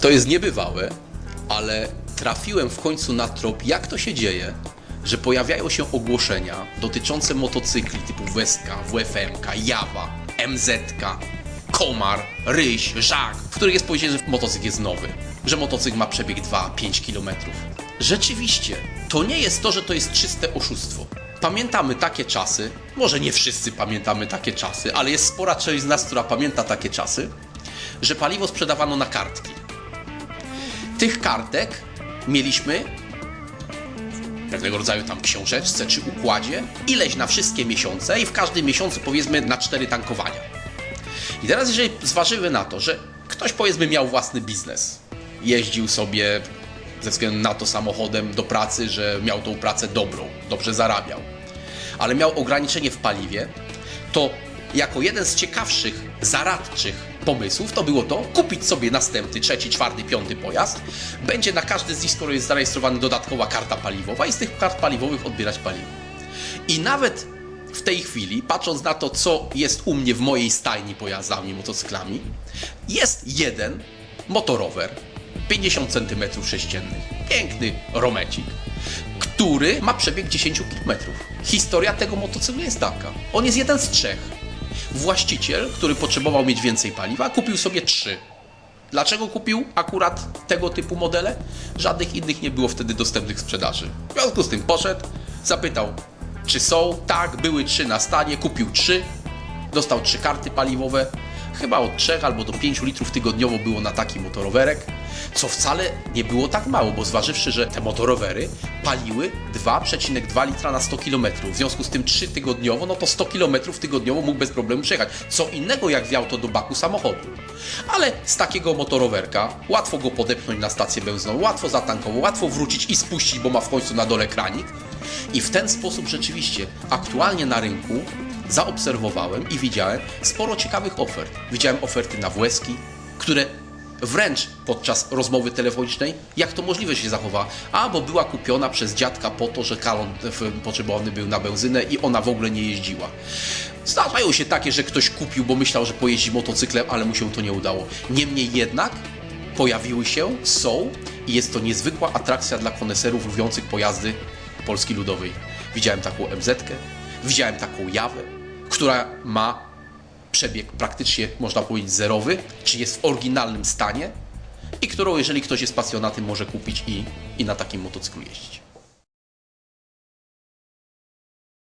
To jest niebywałe, ale trafiłem w końcu na trop, jak to się dzieje, że pojawiają się ogłoszenia dotyczące motocykli typu Westka, WFM-ka, Jawa, MZ-ka, Komar, Ryś, Żak, w których jest powiedziane, że motocykl jest nowy, że motocykl ma przebieg 2-5 km. Rzeczywiście, to nie jest to, że to jest czyste oszustwo. Pamiętamy takie czasy, może nie wszyscy pamiętamy takie czasy, ale jest spora część z nas, która pamięta takie czasy, że paliwo sprzedawano na kartki. Tych kartek mieliśmy pewnego rodzaju tam książeczce czy układzie ileś na wszystkie miesiące i w każdym miesiącu powiedzmy na cztery tankowania. I teraz jeżeli zważymy na to, że ktoś powiedzmy miał własny biznes, jeździł sobie ze względu na to samochodem do pracy, że miał tą pracę dobrą, dobrze zarabiał, ale miał ograniczenie w paliwie, to jako jeden z ciekawszych, zaradczych pomysłów to było to kupić sobie następny, trzeci, czwarty, piąty pojazd. Będzie na każdy z nich, skoro jest zarejestrowany, dodatkowa karta paliwowa i z tych kart paliwowych odbierać paliwo. I nawet w tej chwili, patrząc na to, co jest u mnie w mojej stajni pojazdami, motocyklami, jest jeden motorower 50 cm sześciennych. Piękny romecik, który ma przebieg 10 km. Historia tego motocykla jest taka. On jest jeden z trzech. Właściciel, który potrzebował mieć więcej paliwa, kupił sobie trzy. Dlaczego kupił akurat tego typu modele? Żadnych innych nie było wtedy dostępnych w sprzedaży. W związku z tym poszedł, zapytał, czy są. Tak, były trzy na stanie, kupił trzy, dostał trzy karty paliwowe. Chyba od 3 albo do 5 litrów tygodniowo było na taki motorowerek, co wcale nie było tak mało, bo zważywszy, że te motorowery paliły 2,2 litra na 100 km. W związku z tym 3 tygodniowo, no to 100 km tygodniowo mógł bez problemu przejechać. Co innego jak wziął to do baku samochodu. Ale z takiego motorowerka łatwo go podepchnąć na stację benzynową, łatwo zatankować, łatwo wrócić i spuścić, bo ma w końcu na dole kranik. I w ten sposób rzeczywiście aktualnie na rynku zaobserwowałem i widziałem sporo ciekawych ofert. Widziałem oferty na Włeski, które wręcz podczas rozmowy telefonicznej, jak to możliwe się zachowa, a bo była kupiona przez dziadka po to, że kalon potrzebowany był na benzynę i ona w ogóle nie jeździła. Zdarzają się takie, że ktoś kupił, bo myślał, że pojeździ motocyklem, ale mu się to nie udało. Niemniej jednak pojawiły się, są i jest to niezwykła atrakcja dla koneserów lubiących pojazdy Polski Ludowej. Widziałem taką MZ-kę, widziałem taką Jawę, która ma przebieg praktycznie, można powiedzieć, zerowy, czy jest w oryginalnym stanie i którą, jeżeli ktoś jest pasjonatem, może kupić i, i na takim motocyklu jeździć.